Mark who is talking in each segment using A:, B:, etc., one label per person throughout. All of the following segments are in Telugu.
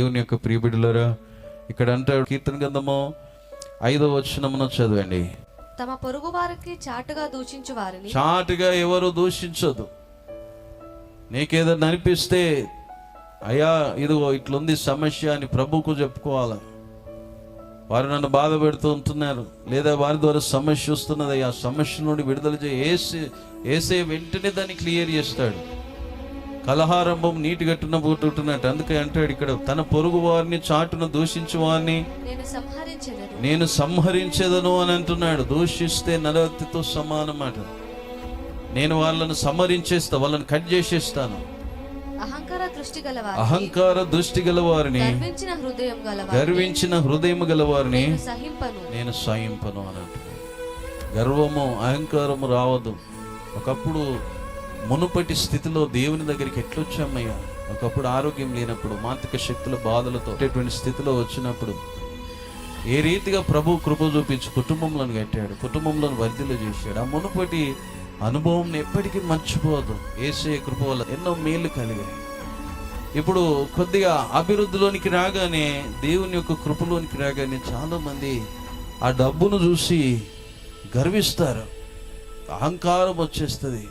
A: దేవుని యొక్క ప్రియబిడ్డలరా ఇక్కడ అంటాడు కీర్తన గ్రంథము ఐదో వచనమున చదవండి.
B: తమ పొరుగు వారికి చాటుగా దూషించు వారిని.
A: చాటుగా ఎవరు దూషించదు. నీకేదన్నా అనిపిస్తే అయ్యా ఇదిగో ఇట్లుంది సమస్య అని ప్రభుకు చెప్పుకోవాలి? వారు నన్ను బాధ పెడుతూ ఉంటున్నారు. లేదా వారి ద్వారా సమస్య వస్తున్నది. ఆ సమస్య నుండి విడుదల చేసి వెంటనే దాన్ని క్లియర్ చేస్తాడు. కలహారంభం నీటి గట్టున పుట్టుతున్నట్టు అందుకే అంటాడు ఇక్కడ తన పొరుగు వారిని చాటున దూషించు వారిని.
B: నేను సంహరించెదను
A: అని అంటున్నాడు. దూషిస్తే నరవత్తితో సమానమాట. నేను వాళ్ళను సంహరించేస్తా వాళ్ళని కట్ చేసేస్తాను.
B: అహంకార దృష్టి గలవారి
A: అహంకార దృష్టి గల వారిని
B: గర్వించిన హృదయం గలవారి
A: గర్వించిన హృదయం గల వారిని
B: నేను సహింపను
A: అని అంటున్నాడు. గర్వము అహంకారము రావద్దు. ఒకప్పుడు మునుపటి స్థితిలో దేవుని దగ్గరికి ఎట్లొచ్చామయ్యా? ఒకప్పుడు ఆరోగ్యం లేనప్పుడు మానసిక శక్తుల బాధలతో ఉండేటువంటి స్థితిలో వచ్చినప్పుడు ఏ రీతిగా ప్రభు కృప చూపించి కుటుంబంలో కట్టాడు కుటుంబంలో వర్ధిలో చేశాడు. ఆ మునుపటి అనుభవం ఎప్పటికీ మర్చిపోదు. ఏసే కృప వల్ల ఎన్నో మేలు కలిగాయి. ఇప్పుడు కొద్దిగా అభివృద్ధిలోనికి రాగానే దేవుని యొక్క కృపలోనికి రాగానే చాలామంది ఆ డబ్బును చూసి గర్విస్తారు. అహంకారం వచ్చేస్తుంది.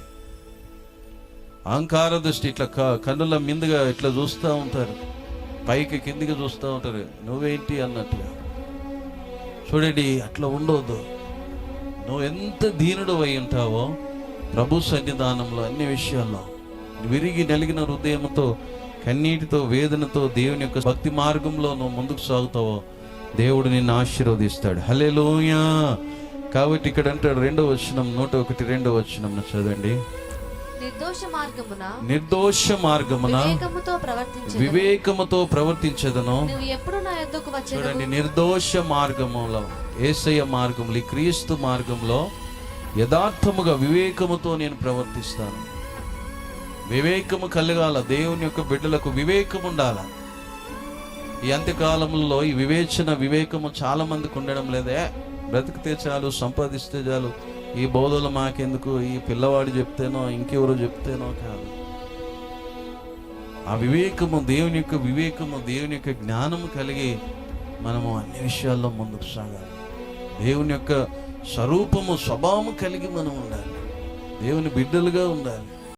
A: అహంకార దృష్టి ఇట్లా క- కన్నుల మిందుగా ఇట్లా చూస్తూ ఉంటారు. పైకి కిందికి చూస్తూ ఉంటారు. నువ్వేంటి అన్నట్టుగా. చూడండి అట్లా ఉండవద్దు నువ్వు ఎంత దీనుడు అయి ఉంటావో ప్రభు సన్నిధానంలో అన్ని విషయాల్లో. విరిగి నలిగిన హృదయంతో కన్నీటితో వేదనతో దేవుని యొక్క భక్తి మార్గంలో నువ్వు ముందుకు సాగుతావో దేవుడు నిన్ను ఆశీర్వదిస్తాడు. హలే కాబట్టి ఇక్కడ అంటాడు రెండో వచనం నూట ఒకటి రెండో వచనం చదవండి.
B: నిర్దోష మార్గమున
A: నిర్దోష మార్గమున
B: వివేకముతో ప్రవర్తించు
A: వివేకముతో ప్రవర్తించదను.
B: నువ్వు ఎప్పుడు నా యొద్దకు వచ్చేదవు?
A: చూడండి నిర్దోష మార్గములో ఏసయ్య మార్గంలో ఈ క్రీస్తు మార్గంలో యథార్థముగా వివేకముతో నేను ప్రవర్తిస్తాను. వివేకము కలగాల దేవుని యొక్క బిడ్డలకు వివేకం ఉండాల. ఈ అంత్యకాలంలో ఈ వివేచన వివేకము చాలా మందికి ఉండడం లేదే. బ్రతికితే చాలు సంపాదిస్తే చాలు. ఈ బోధలు మాకెందుకు? ఈ పిల్లవాడు చెప్తేనో ఇంకెవరు చెప్తేనో కాదు. ఆ వివేకము దేవుని యొక్క వివేకము దేవుని యొక్క జ్ఞానము కలిగి మనము అన్ని విషయాల్లో ముందుకు సాగాలి. దేవుని యొక్క స్వరూపము స్వభావము కలిగి మనం ఉండాలి. దేవుని బిడ్డలుగా ఉండాలి.